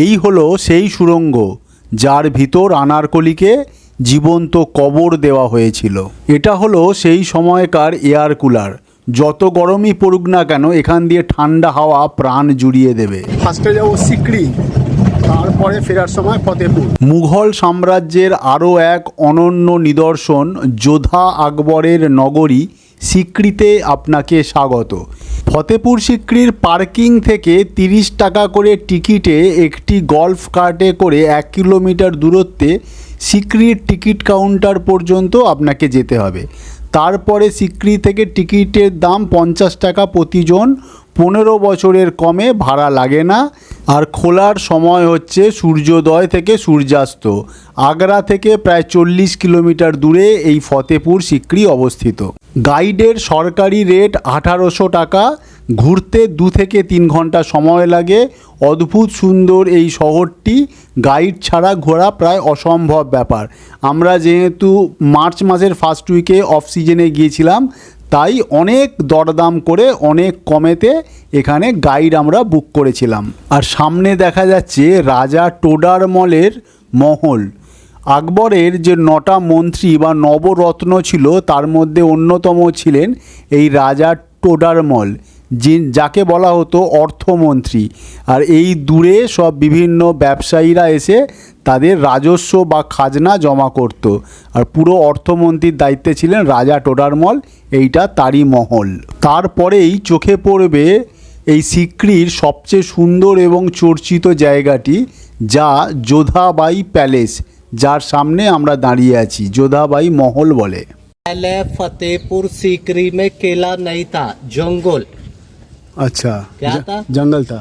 এই হলো সেই সুড়ঙ্গ যার ভিতর আনারকলিকে জীবন্ত কবর দেওয়া হয়েছিল। এটা হলো সেই সময়কার এয়ার কুলার। যত গরমই পড়ুক না কেন এখান দিয়ে ঠান্ডা হাওয়া প্রাণ জুড়িয়ে দেবে। ফার্স্টে যাব সিকড়ি তারপরে ফেরার সময় ফতেপুর মুঘল সাম্রাজ্যের আরও এক অনন্য নিদর্শন যোধা আকবরের নগরী সিকরিতে আপনাকে স্বাগত। ফতেপুর সিক্রির পার্কিং থেকে তিরিশ টাকা করে টিকিটে একটি গল্ফ কার্টে করে এক কিলোমিটার দূরত্বে সিক্রির টিকিট কাউন্টার পর্যন্ত আপনাকে যেতে হবে। তারপরে সিক্রি থেকে টিকিটের দাম পঞ্চাশ টাকা প্রতিজন পনেরো বছরের কমে ভাড়া লাগে না আর খোলার সময় হচ্ছে সূর্যোদয় থেকে সূর্যাস্ত। আগ্রা থেকে প্রায় চল্লিশ কিলোমিটার দূরে এই ফতেপুর সিকরি অবস্থিত। গাইডের সরকারি রেট আঠারোশো টাকা, ঘুরতে দু থেকে তিন ঘণ্টা সময় লাগে। অদ্ভুত সুন্দর এই শহরটি, গাইড ছাড়া ঘোরা প্রায় অসম্ভব ব্যাপার। আমরা যেহেতু মার্চ মাসের ফার্স্ট উইকে অফ সিজনে গিয়েছিলাম তাই অনেক দরদাম করে অনেক কমেতে এখানে গাইড আমরা বুক করেছিলাম। আর সামনে দেখা যাচ্ছে রাজা টোডার মলের মহল। আকবরের যে নটা মন্ত্রী বা নবরত্ন ছিল, তার মধ্যে অন্যতম ছিলেন এই রাজা টোডারমল যে যাকে বলা হতো অর্থমন্ত্রী। আর এই দূরে সব বিভিন্ন ব্যবসায়ীরা এসে তাদের রাজস্ব বা খাজনা জমা করত আর পুরো অর্থমন্ত্রীর দায়িত্বে ছিলেন রাজা টোডারমল এইটা তারই মহল তারপরেই চোখে পড়বে এই সিক্রির সবচেয়ে সুন্দর এবং চর্চিত জায়গাটি যা যোধাবাই প্যালেস যার সামনে আমরা দাঁড়িয়ে আছি যোধাবাই মহল বলে पहले फतेहपुर सीकरी में किला नहीं था जंगल अच्छा क्या था? जंगल था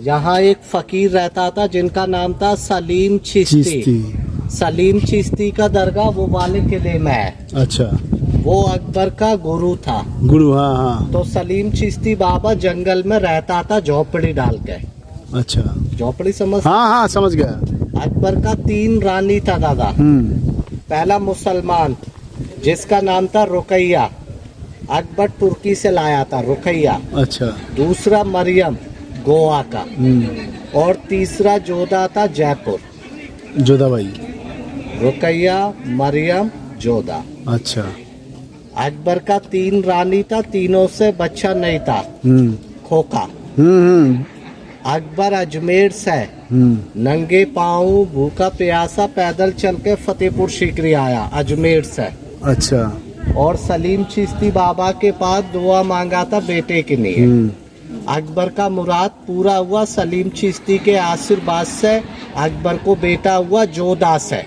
यहाँ एक फकीर रहता था जिनका नाम था सलीम चिश्ती। चिश्ती। सलीम चिश्ती का दरगाह वो वाले किले में है। अच्छा। वो अकबर का गुरु था। गुरु हाँ हाँ। तो सलीम चिश्ती बाबा जंगल में रहता था झोपड़ी डाल के। अच्छा। झोपड़ी समझ हाँ हाँ समझ गया। अकबर का तीन रानी था दादा। हम्म। पहला मुसलमान जिसका नाम था रुकैया। अकबर तुर्की से लाया था रुकैया। अच्छा। दूसरा मरियम। गोवा का। हम्म। और तीसरा जोधा था जयपुर। जोधा भाई रुकैया मरियम जोधा। अच्छा। अकबर का तीन रानी था तीनों से बच्चा नहीं था। हम्म। खोखा। हम्म अकबर अजमेर से। नंगे पाँव भूखा प्यासा पैदल चल के फतेहपुर सीकरी आया अजमेर से। अच्छा। और सलीम चिश्ती बाबा के पास दुआ मांगा था बेटे के लिए। अकबर का मुराद पूरा हुआ सलीम चिश्ती के आशीर्वाद से अकबर को बेटा हुआ जोधा से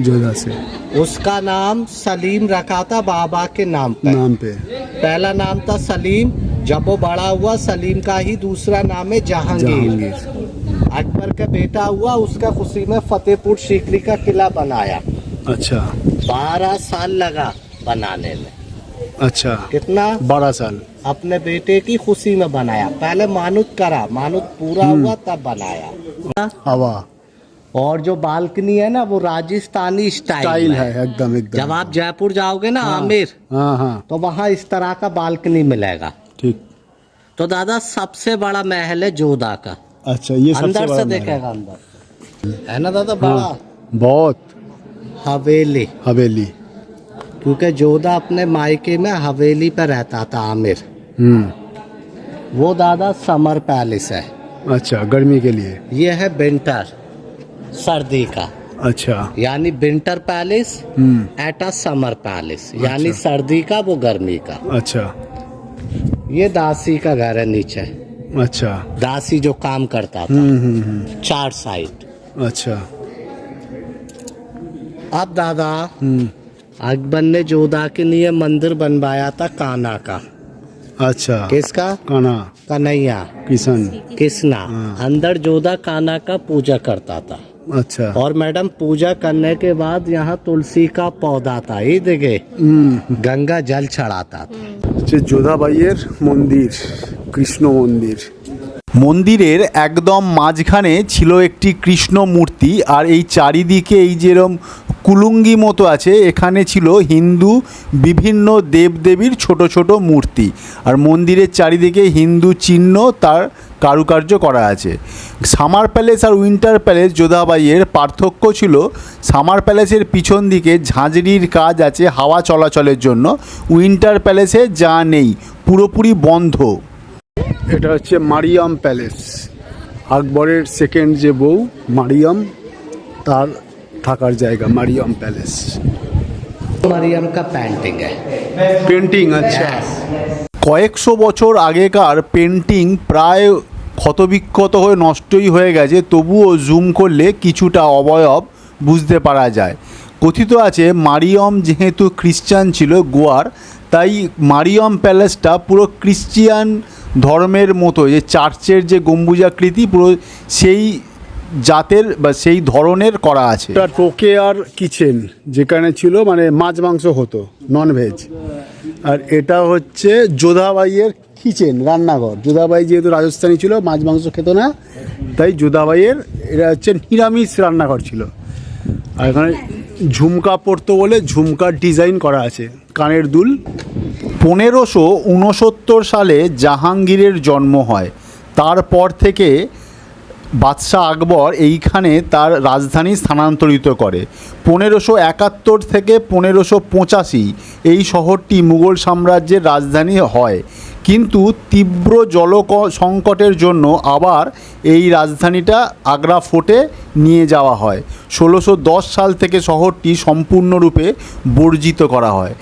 जोधा से उसका नाम सलीम रखा था बाबा के नाम पर नाम पे। पहला नाम था सलीम जब वो बड़ा हुआ सलीम का ही दूसरा नाम है जहांगीर। जहांगीर। अकबर का बेटा हुआ उसका खुशी में फतेहपुर सीकरी का किला बनाया। अच्छा। बारह साल लगा बनाने में। अच्छा। कितना? बारह साल। अपने बेटे की खुशी में बनाया। पहले मानुत करा मानुत पूरा हुआ तब बनाया। हवा। और जो बालकनी है ना वो राजस्थानी स्टाइल स्टाइल है एकदम एकदम। जब आप जयपुर जाओगे ना हाँ, आमिर हाँ हाँ। तो वहाँ इस तरह का बालकनी मिलेगा। ठीक। तो दादा सबसे बड़ा महल है जोधा का। अच्छा ये अंदर से देखेगा अंदर। है ना दादा बड़ा? हाँ बहुत। हवेली। हवेली। क्योंकि जोधा अपने मायके में हवेली पे रहता था आमिर। हम्म वो दादा समर पैलेस है। अच्छा गर्मी के लिए। ये है विंटर सर्दी का। अच्छा। यानी winter palace hmm. At a summer palace. यानी सर्दी का वो गर्मी का। अच्छा। ये दासी का घर है नीचे। अच्छा। दासी जो काम करता था। हम्म हम्म हम्म। चार साइड। अच्छा। अब दादा हम्म। अकबर ने जोधा के लिए मंदिर बनवाया था काना का। अच्छा। किसका? काना कन्हैया। किशन। कृष्णा। हाँ। अंदर जोधा काना का पूजा करता था। अच्छा। और मैडम पूजा करने के बाद यहाँ तुलसी का पौधा था ये देखे। हम्म। गंगा जल चढ़ाता था। अच्छा, जोधा भाई मंदिर कृष्ण मंदिर। মন্দিরের একদম মাঝখানে ছিল একটি কৃষ্ণ মূর্তি আর এই চারিদিকে এই যেরম কুলুঙ্গি মতো আছে, এখানে ছিল হিন্দু বিভিন্ন দেবদেবীর ছোট ছোট মূর্তি। আর মন্দিরের চারিদিকে হিন্দু চিহ্ন তার কারুকার্য করা আছে। সামার প্যালেস আর উইন্টার প্যালেস যোধাবাইয়ের পার্থক্য ছিল, সামার প্যালেসের পিছন দিকে ঝাঁঝরির কাজ আছে হাওয়া চলাচলের জন্য। উইন্টার প্যালেসে যা নেই, পুরোপুরি বন্ধ। এটা হচ্ছে মারিয়াম প্যালেস। আকবরের সেকেন্ড যে বউ মারিয়াম তার থাকার জায়গা মারিয়াম প্যালেস। মারিয়াম কা পেন্টিং পেন্টিং আচ্ছা। কয়েকশো বছর আগেকার পেন্টিং প্রায় ক্ষতবিক্ষত হয়ে নষ্টই হয়ে গেছে তবুও জুম করলে কিছুটা অবয়ব বুঝতে পারা যায়। কথিত আছে মারিয়ম যেহেতু খ্রিস্টান ছিল গোয়ার তাই মারিয়ম প্যালেসটা পুরো ক্রিশ্চিয়ান ধর্মের মতো যে চার্চের যে গম্বুজাকৃতি, পুরো সেই জাতের বা সেই ধরনের করা আছে। এটা টোকে আর কিচেন, যেখানে ছিল মানে মাছ মাংস হতো নন ভেজ আর এটা হচ্ছে যোধাবাইয়ের কিচেন, রান্নাঘর। যোধাবাই যেহেতু রাজস্থানী ছিল, মাছ মাংস খেত না, তাই যোধাবাইয়ের, এটা হচ্ছে নিরামিষ রান্নাঘর ছিল। আর এখানে ঝুমকা পড়তো বলে ঝুমকার ডিজাইন করা আছে, কানের দুল। পনেরোশো উনসত্তর সালে জাহাঙ্গীরের জন্ম হয়। তারপর থেকে বাদশাহ আকবর এইখানে তার রাজধানী স্থানান্তরিত করে। পনেরোশো একাত্তর থেকে পনেরোশো পঁচাশি এই শহরটি মুঘল সাম্রাজ্যের রাজধানী হয়। কিন্তু তীব্র জল সংকটের জন্য আবার এই রাজধানীটা আগ্রা ফোর্টে নিয়ে যাওয়া হয়। ষোলোশো সাল থেকে শহরটি সম্পূর্ণরূপে বর্জিত করা হয়।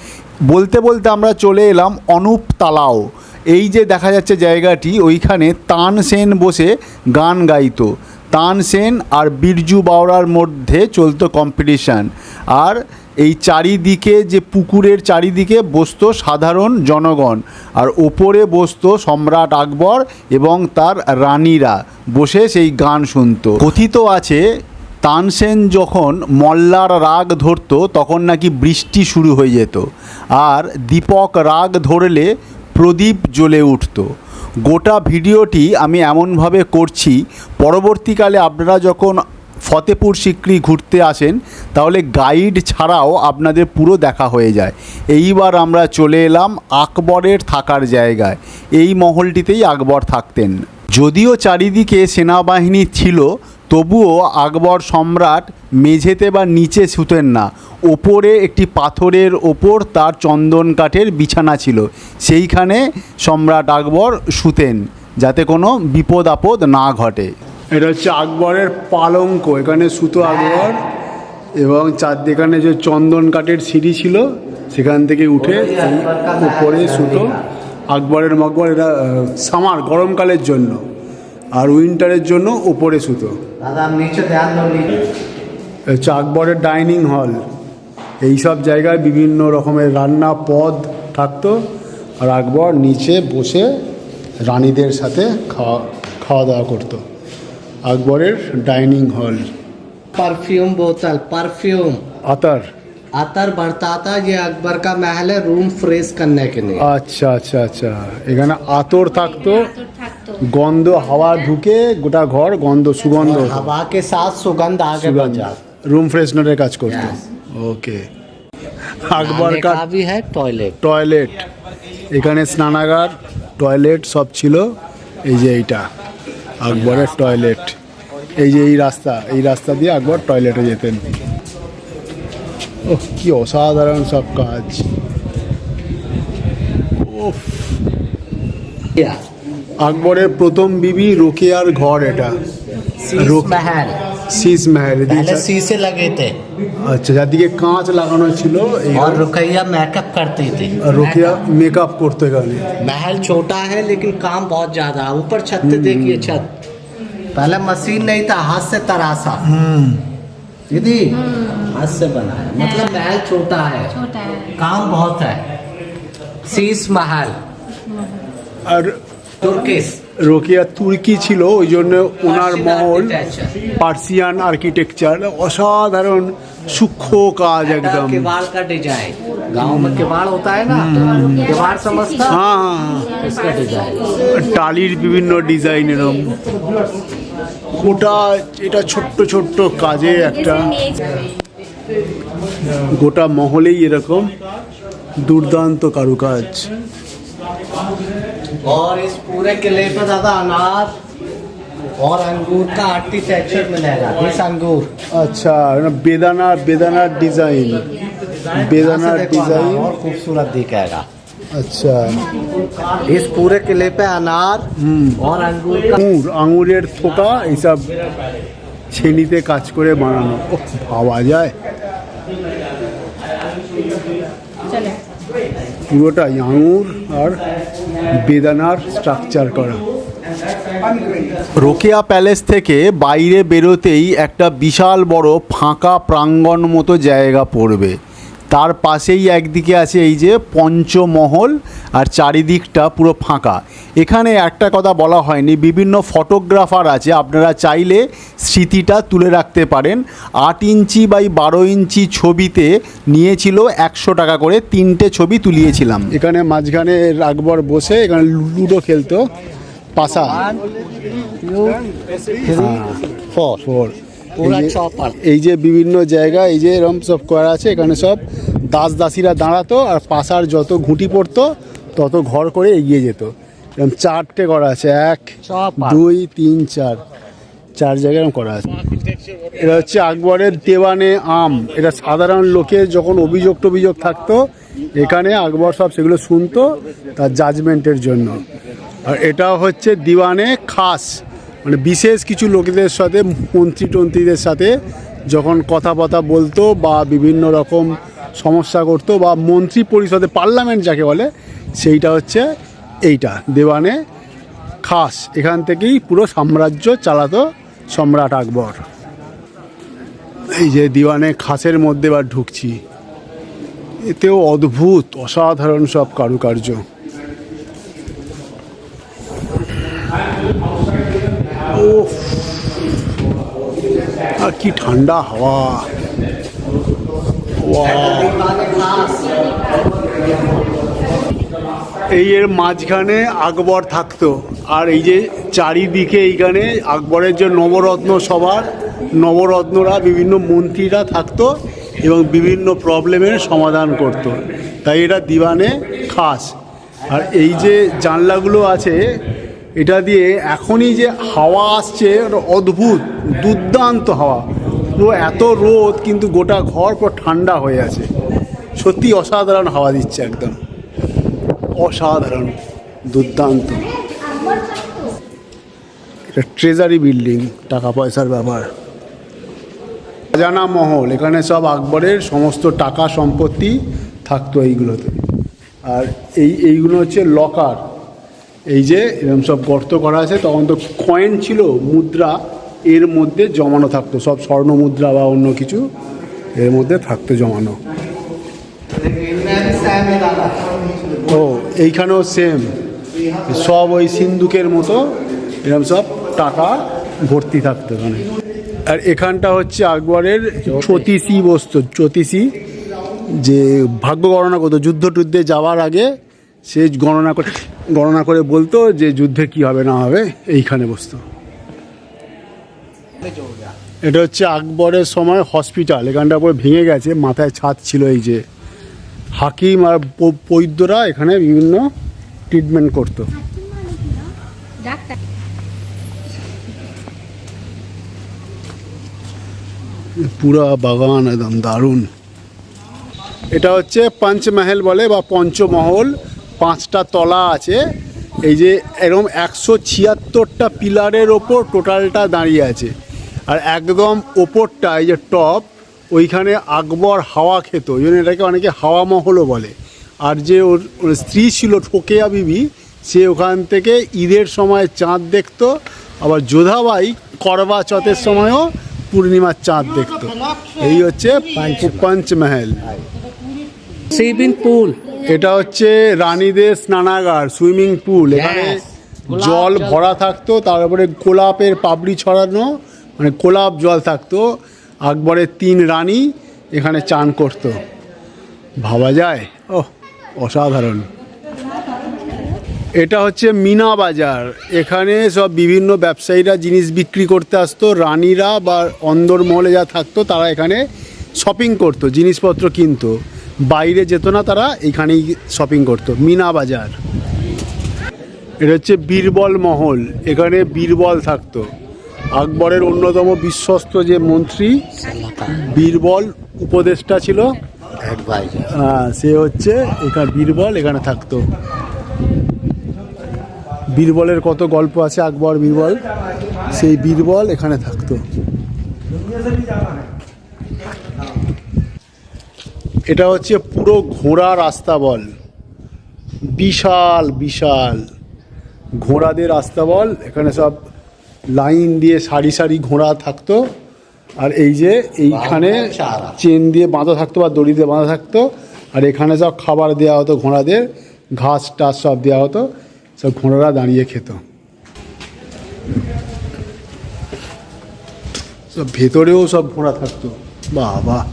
বলতে বলতে আমরা চলে এলাম অনুপ তালাও। এই যে দেখা যাচ্ছে জায়গাটি, ওইখানে তান সেন বসে গান গাইত। তান সেন আর বিরজু বাওরার মধ্যে চলতো কম্পিটিশান আর এই চারিদিকে যে পুকুরের চারিদিকে বসতো সাধারণ জনগণ। আর ওপরে বসতো সম্রাট আকবর এবং তার রানীরা বসে সেই গান শুনত। কথিত আছে তানসেন যখন মল্লার রাগ ধরতো, তখন নাকি বৃষ্টি শুরু হয়ে যেত। আর দীপক রাগ ধরলে প্রদীপ জ্বলে উঠতো। গোটা ভিডিওটি আমি এমনভাবে করছি, পরবর্তীকালে আপনারা যখন ফতেপুর সিক্রি ঘুরতে আসেন, তাহলে গাইড ছাড়াও আপনাদের পুরো দেখা হয়ে যায়। এইবার আমরা চলে এলাম আকবরের থাকার জায়গায়। এই মহলটিতেই আকবর থাকতেন। যদিও চারিদিকে সেনাবাহিনী ছিল তবুও আকবর সম্রাট মেঝেতে বা নিচে শুতেন না। ওপরে একটি পাথরের ওপর তার চন্দন কাঠের বিছানা ছিল। সেইখানে সম্রাট আকবর শুতেন, যাতে কোনো বিপদ আপদ না ঘটে। এটা হচ্ছে আকবরের পালঙ্ক। এখানে সুতো আকবর এবং চারদিখানে যে চন্দন কাঠের সিঁড়ি ছিল, সেখান থেকে উঠে উপরে সুতো। আকবরের মকবর এটা সামার, গরমকালের জন্য। আর উইন্টারের জন্য উপরে সুতো दादा आप नीचे ध्यान दो नीचे এটা হচ্ছে আকবরের ডাইনিং হল এই সব জায়গায় বিভিন্ন রকমের রান্না পদ থাকতো আর আকবর নিচে বসে রানীদের সাথে খাওয়া খাওয়া দাওয়া করতো আকবরের ডাইনিং হল परफ्यूम बोतल परफ्यूम আতার अतर बरसाता ये अकबर का महल है रूम फ्रेश करने के लिए আচ্ছা আচ্ছা আচ্ছা এখানে আতর থাকতো গন্ধ হাওয়া ঢুকে গোটা ঘর গন্ধ সুগন্ধ। হাওয়াকে কে সুগন্ধ আগে রুম ফ্রেশনারের কাজ করতো। ওকে আকবর কা भी টয়লেট টয়লেট এখানে স্নানাগার টয়লেট সব ছিল। এই যে এইটা আকবরের টয়লেট এই যে এই রাস্তা এই রাস্তা দিয়ে আকবর টয়লেটে যেতেন। ওহ কি অসাধারণ সব কাজ। ও ইয়া আকবরের প্রথম বিবি রোকেয়ার ঘর এটা शीश रुक- महल শীষ মেহের पहले शीशे लगे थे আচ্ছা যাদিকে কাঁচ লাগানো ছিল এই और रुकैया मेकअप करती थी রোকেয়া মেকআপ করতো এখানে महल छोटा है लेकिन काम बहुत ज्यादा है ऊपर छत पे देखिए छत पहले मशीन नहीं था हाथ से तरासा दीदी हाथ से बना है मतलब महल छोटा है छोटा है काम बहुत है शीश महल আর তুর্কিস। রোকিয়া তুর্কি ছিল ওই জন্য ওনার মহল পার্সিয়ান আর্কিটেকচার অসাধারণ সূক্ষ্ম কাজ একদম। টালির বিভিন্ন ডিজাইন এরম। গোটা এটা ছোট্ট ছোট্ট কাজে একটা। গোটা মহলেই এরকম। দুর্দান্ত কারুকাজ। और इस पूरे किले पे दादा अनार और अंगूर का आर्किटेक्चर मिलेगा दिस अंगूर আচ্ছা এটা বেদানা বেদানার ডিজাইন বেদানার यहाँ से देखो अनार ডিজাইন और खूबसूरत दिखेगा আচ্ছা इस पूरे किले पे अनार और अंगूर का আঙুর আঙুরের থোকা এইসব ছেনিতে কাজ করে বানানো ওহ, ভাবা যায় পুরোটাই আঙুর আর বেদানার স্ট্রাকচার করা। রোকেয়া প্যালেস থেকে বাইরে বেরোতেই একটা বিশাল বড় ফাঁকা প্রাঙ্গণ মতো জায়গা পড়বে। তার পাশেই একদিকে আছে এই যে পঞ্চমহল আর চারিদিকটা পুরো ফাঁকা। এখানে একটা কথা বলা হয়নি বিভিন্ন ফটোগ্রাফার আছে আপনারা চাইলে স্মৃতিটা তুলে রাখতে পারেন। আট ইঞ্চি বাই বারো ইঞ্চি ছবিতে নিয়েছিল একশো টাকা করে তিনটে ছবি তুলিয়েছিলাম। এখানে মাঝখানে আকবর বসে এখানে লুডো খেলতো পাশা। ফোর এই যে বিভিন্ন জায়গা এই যে এরম সব করা আছে এখানে সব দাস দাসীরা দাঁড়াতো আর পাশার যত ঘুঁটি পড়তো তত ঘর করে এগিয়ে যেত। এরকম চারটে করা আছে এক। দুই তিন চার। চার জায়গায় এরকম করা আছে। এটা হচ্ছে আকবরের দেওয়ানে আম। এটা সাধারণ লোকের যখন অভিযোগ টভিযোগ থাকতো এখানে আকবর সব সেগুলো শুনতো তার জাজমেন্টের জন্য। আর এটা হচ্ছে দিওয়ানে খাস। মানে বিশেষ কিছু লোকেদের সাথে মন্ত্রী টন্ত্রীদের সাথে যখন কথা বথা বলতো বা বিভিন্ন রকম সমস্যা করতো বা মন্ত্রী পরিষদে পার্লামেন্ট যাকে বলে, সেইটা হচ্ছে এইটা, দেওয়ানে খাস। এখান থেকেই পুরো সাম্রাজ্য চালাতো সম্রাট আকবর। এই যে দিওয়ানে খাসের মধ্যে বা ঢুকছি। এতেও অদ্ভুত, অসাধারণ সব কারুকার্য। উফ, আর কি ঠান্ডা হাওয়া এই এর মাঝখানে আকবর থাকতো। আর এই যে চারিদিকে এইখানে আকবরের যে নবরত্ন সভার নবরত্নরা বিভিন্ন মন্ত্রীরা থাকতো এবং বিভিন্ন প্রবলেমের সমাধান করত। তাই এটা দিওয়ানে খাস। আর এই যে জানলাগুলো আছে এটা দিয়ে এখনই যে হাওয়া আসছে অদ্ভুত, দুর্দান্ত হাওয়া। পুরো এত রোদ, কিন্তু গোটা ঘর পুরো ঠান্ডা হয়ে আছে। সত্যি অসাধারণ হাওয়া দিচ্ছে একদম। অসাধারণ, দুর্দান্ত। এটা ট্রেজারি বিল্ডিং টাকা পয়সার ব্যাপার। খাজানা মহল, এখানে সব আকবরের সমস্ত টাকা সম্পত্তি থাকতো এইগুলোতে। আর এই, এইগুলো হচ্ছে লকার এই যে এরকম সব গর্ত করা আছে, তখন তো কয়েন ছিল, মুদ্রা, এর মধ্যে জমানো থাকতো। সব স্বর্ণ মুদ্রা বা অন্য কিছু এর মধ্যে থাকতো জমানো। ও, এইখানেও সেম সব ওই সিন্ধুকের মতো এরকম সব টাকা ভর্তি থাকতো এখানে আর এখানটা হচ্ছে আকবরের চতিসি বস্তু চতিসি যে ভাগ্য গণনা করতো যুদ্ধ টুদ্ধে যাওয়ার আগে সে গণনা করে গণনা করে বলতো যে যুদ্ধে কি হবে না হবে, এইখানে বসতো। এটা হচ্ছে আকবরের সময় হসপিটাল, এখানটা পরে ভেঙে গেছে, মাথায় ছাদ ছিল এই যে। হাকিম আর বৈদ্যরা এখানে বিভিন্ন ট্রিটমেন্ট করতো। পুরা বাগান একদম দারুণ। এটা হচ্ছে পঞ্চমহল বলে বা পঞ্চমহল। পাঁচটা তলা আছে। এই যে এরকম একশো ছিয়াত্তরটা পিলারের ওপর টোটালটা দাঁড়িয়ে আছে। আর একদম ওপরটা এই যে টপ ওইখানে আকবর হাওয়া খেত। ওই জন্য এটাকে অনেকে হাওয়া মহলও বলে। আর যে ওর স্ত্রী ছিল ঠোকেয়া বিবি সে ওখান থেকে ঈদের সময় চাঁদ দেখত। আবার যোধাবাই করবা চতের সময়ও পূর্ণিমার চাঁদ দেখত। এই হচ্ছে পাঞ্চমহল। সিবিন পুল। এটা হচ্ছে রানীদের স্নানাগার সুইমিং পুল। এখানে জল। ভরা থাকতো তারপরে গোলাপের পাপড়ি ছড়ানো মানে গোলাপ জল থাকতো। আকবরের তিন রানী এখানে চান করতো। ভাবা যায়? ও অসাধারণ। এটা হচ্ছে মিনা বাজার। এখানে সব বিভিন্ন ব্যবসায়ীরা জিনিস বিক্রি করতে আসতো। রানীরা বা অন্দরমহলে যা থাকতো তারা এখানে শপিং করতো জিনিসপত্র কিনতো। বাইরে যেত না তারা এখানেই শপিং করতো মিনা বাজার। এটা হচ্ছে বীরবল মহল এখানে বীরবল থাকতো। আকবরের অন্যতম বিশ্বস্ত যে মন্ত্রী বীরবল উপদেষ্টা ছিল হ্যাঁ, সে হচ্ছে এখানে বীরবল এখানে থাকতো। বীরবলের কত গল্প আছে আকবর বীরবল? সেই বীরবল এখানে থাকতো। এটা হচ্ছে পুরো ঘোড়া রাস্তা বল। বিশাল বিশাল। ঘোড়াদের রাস্তা বল। এখানে সব লাইন দিয়ে সারি সারি ঘোড়া থাকতো। আর এই যে এইখানে চেন দিয়ে বাঁধা থাকতো বা দড়ি দিয়ে বাঁধা থাকতো। আর এখানে সব খাবার দেওয়া হতো ঘোড়াদের। ঘাস টাস সব দেওয়া হতো। সব ঘোড়ারা দাঁড়িয়ে খেত। সব ভেতরেও সব ঘোড়া থাকতো। বাবা।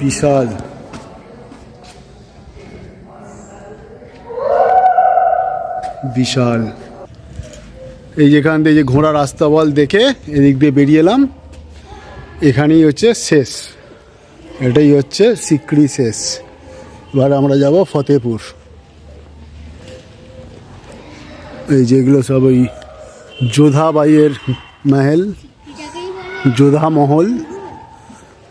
বিশাল। বিশাল। এই যেখান থেকে যে ঘোড়া রাস্তা বল দেখে এদিক দিয়ে বেরিয়ে এলাম। এখানেই হচ্ছে শেষ। এটাই হচ্ছে সিকড়ি শেষ। এবার আমরা যাব ফতেপুর। এই যেগুলো সব ওই যোধাবাইয়ের মহল। যোধা মহল।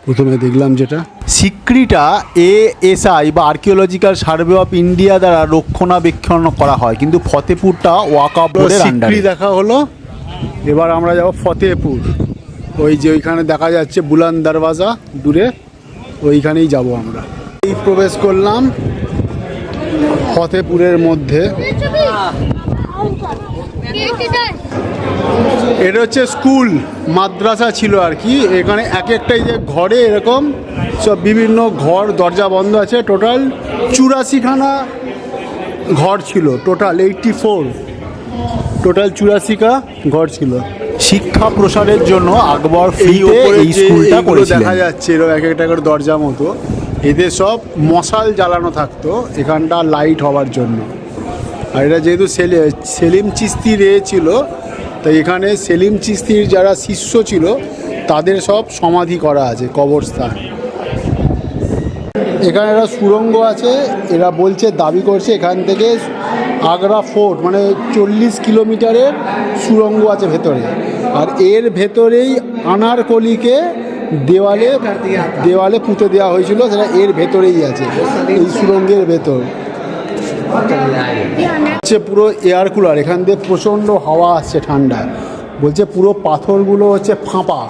প্রথমে দেখলাম যেটা। সিক্রিটা এএসআই বা আর্কিওলজিক্যাল সার্ভে অফ ইন্ডিয়া দ্বারা রক্ষণাবেক্ষণ করা হয়। কিন্তু ফতেপুরটা ওয়াকাপ বোর্ডের আন্ডারে দেখা হলো। এবার আমরা যাব ফতেপুর। ওই যে ওইখানে দেখা যাচ্ছে বুলান দরওয়াজা দূরে। ওইখানেই যাব আমরা। এই প্রবেশ করলাম ফতেপুরের মধ্যে। এটা হচ্ছে স্কুল মাদ্রাসা ছিল আর কি। এখানে এক একটাই যে ঘরে এরকম সব বিভিন্ন ঘর দরজা বন্ধ আছে টোটাল চুরাশিখানা ঘর ছিল টোটাল এইটটি ফোর। টোটাল চুরাশিকা ঘর ছিল। শিক্ষা প্রসারের জন্য আকবর এই ফ্রিতে এই স্কুলটা করেছিলেন। দেখা যাচ্ছে এরকম এক একটা করে দরজা মতো এদের সব মশাল জ্বালানো থাকতো এখানটা লাইট হওয়ার জন্য। আর এটা যেহেতু সেলে- সেলিম চিস্তি এ ছিল তাই এখানে সেলিম চিস্তির যারা শিষ্য ছিল, তাদের সব সমাধি করা আছে, কবরস্থান। এখানে একটা সুড়ঙ্গ আছে, এরা বলছে, দাবি করছে এখান থেকে আগ্রা ফোর্ট মানে চল্লিশ কিলোমিটারের সুড়ঙ্গ আছে ভেতরে। আর এর ভেতরেই আনারকলিকে দেওয়ালে দেওয়ালে পুঁতে দেওয়া হয়েছিল, সেটা এর ভেতরেই আছে, এই সুড়ঙ্গের ভেতর। হচ্ছে পুরো এয়ার কুলার এখান দিয়ে প্রচণ্ড হাওয়া আসছে ঠান্ডা। বলছে পুরো পাথরগুলো হচ্ছে ফাঁপা।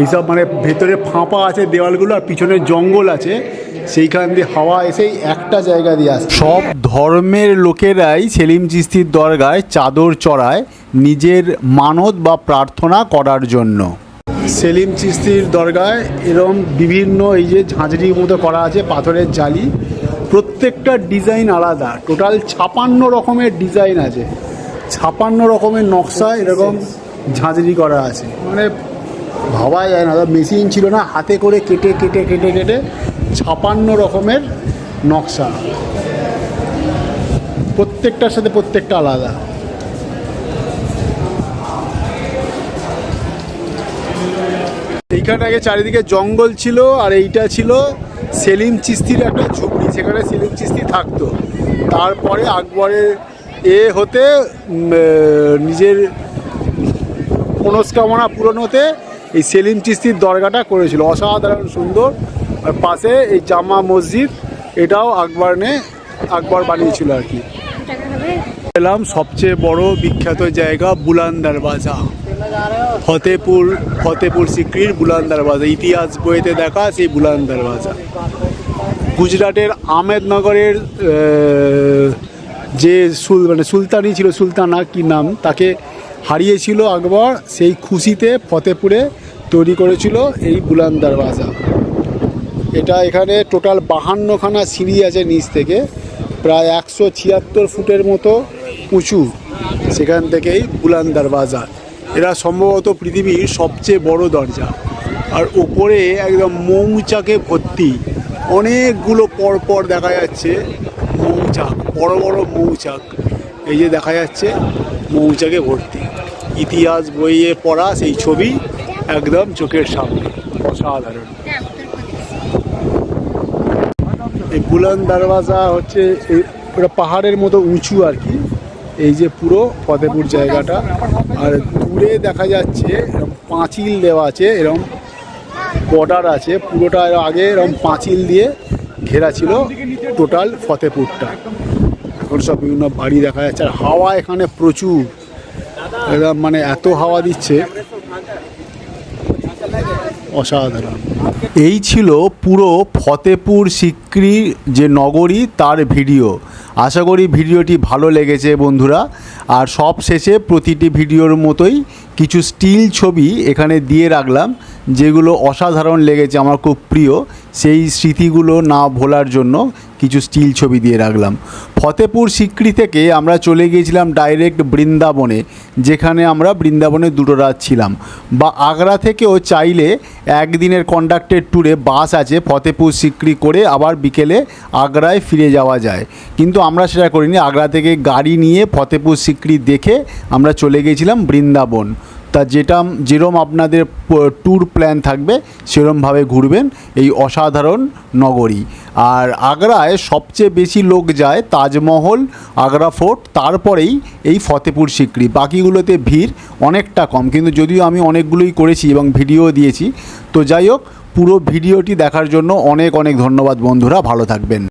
এইসব মানে ভেতরে ফাঁপা আছে দেওয়ালগুলো আর পিছনে জঙ্গল আছে। সেইখান দিয়ে হাওয়া এসেই একটা জায়গা দিয়ে আসছে। সব ধর্মের লোকেরাই সেলিম চিস্তির দরগায় চাদর চড়ায় নিজের মানত বা প্রার্থনা করার জন্য। সেলিম চিস্তির দরগায় এরম বিভিন্ন এই যে ঝাঁঝরির মতো করা আছে পাথরের জালি। প্রত্যেকটা ডিজাইন আলাদা। টোটাল ছাপান্ন রকমের ডিজাইন আছে। ছাপান্ন রকমের নকশা এরকম ঝাঁঝরি করা আছে। মানে ভাবা যায় না মেশিন ছিল না, হাতে করে কেটে কেটে কেটে কেটে ছাপান্ন রকমের নকশা। প্রত্যেকটার সাথে প্রত্যেকটা আলাদা। এইখানে আগে চারিদিকে জঙ্গল ছিল আর এইটা ছিল সেলিম চিস্তির একটা ঝুপড়ি সেখানে সেলিম চিস্তি থাকতো। তারপরে আকবরের এ হতে নিজের মনস্কামনা পূরণ হতে এই সেলিম চিস্তির দরগাটা করেছিল। অসাধারণ সুন্দর। আর পাশে এই জামা মসজিদ এটাও আকবর নে আকবর বানিয়েছিল আর কি। এলাম সবচেয়ে বড় বিখ্যাত জায়গা বুলান্দার দরওয়াজা ফতেপুর ফতেপুর সিক্রির বুলান দরওয়াজা। ইতিহাস বইতে দেখা সেই বুলান দরওয়াজা। গুজরাটের আহমেদনগরের যে সুল মানে সুলতানি ছিল, সুলতানা কি নাম, তাকে হারিয়েছিল আকবর, সেই খুশিতে ফতেপুরে তৈরি করেছিল এই বুলান দরওয়াজা। এটা এখানে টোটাল বাহান্নখানা সিঁড়ি আছে নিচ থেকে, প্রায় একশো ছিয়াত্তর ফুটের মতো উঁচু সেখান থেকেই বুলান দরওয়াজা। এরা সম্ভবত পৃথিবীর সবচেয়ে বড় দরজা। আর ওপরে একদম মৌচাকে ভর্তি। অনেকগুলো পরপর দেখা যাচ্ছে মৌচাক, বড় বড় মৌচাক। এই যে দেখা যাচ্ছে মৌচাকে ভর্তি। ইতিহাস বইয়ে পড়া সেই ছবি একদম চোখের সামনে। অসাধারণ। এই বুলান দরওয়াজা হচ্ছে ওটা পাহাড়ের মতো উঁচু আর কি। এই যে পুরো ফতেপুর জায়গাটা। আর দূরে দেখা যাচ্ছে এরকম পাঁচিল দেওয়া আছে এরকম বর্ডার আছে, পুরোটা আগে এরকম পাঁচিল দিয়ে ঘেরা ছিল টোটাল ফতেপুরটা। এখন সব বিভিন্ন বাড়ি দেখা যাচ্ছে, আর হাওয়া এখানে প্রচুর। মানে এত হাওয়া দিচ্ছে। অসাধারণ। এই ছিল পুরো ফতেপুর সিক্রি যে নগরী, তার ভিডিও। আশা করি ভিডিওটি ভালো লেগেছে বন্ধুরা। আর সব শেষে প্রতিটি ভিডিওর মতোই কিছু স্টিল ছবি এখানে দিয়ে রাখলাম, যেগুলো অসাধারণ লেগেছে, আমার খুব প্রিয়। সেই স্মৃতিগুলো না ভোলার জন্য কিছু স্টিল ছবি দিয়ে রাখলাম। ফতেপুর সিক্রি থেকে আমরা চলে গিয়েছিলাম ডাইরেক্ট বৃন্দাবনে, যেখানে আমরা বৃন্দাবনে দুটো রাত ছিলাম। বা আগ্রা থেকেও চাইলে একদিনের কন্ডাক্টেড ট্যুরে বাস আছে, ফতেপুর সিক্রি করে আবার বিকেলে আগ্রায় ফিরে যাওয়া যায়। কিন্তু আমরা সেটা করিনি। আগ্রা থেকে গাড়ি নিয়ে ফতেপুর সিক্রি দেখে আমরা চলে গিয়েছিলাম বৃন্দাবন। তা যেটা যেরম আপনাদের ট্যুর প্ল্যান থাকবে, সেরমভাবে ঘুরবেন এই অসাধারণ নগরী। আর আগ্রায় সবচেয়ে বেশি লোক যায় তাজমহল, আগ্রা ফোর্ট, তারপরেই এই ফতেপুর সিক্রি। বাকিগুলোতে ভিড় অনেকটা কম, কিন্তু যদিও আমি অনেকগুলোই করেছি এবং ভিডিও দিয়েছি। তো যাই হোক, পুরো ভিডিওটি দেখার জন্য অনেক অনেক ধন্যবাদ বন্ধুরা, ভালো থাকবেন।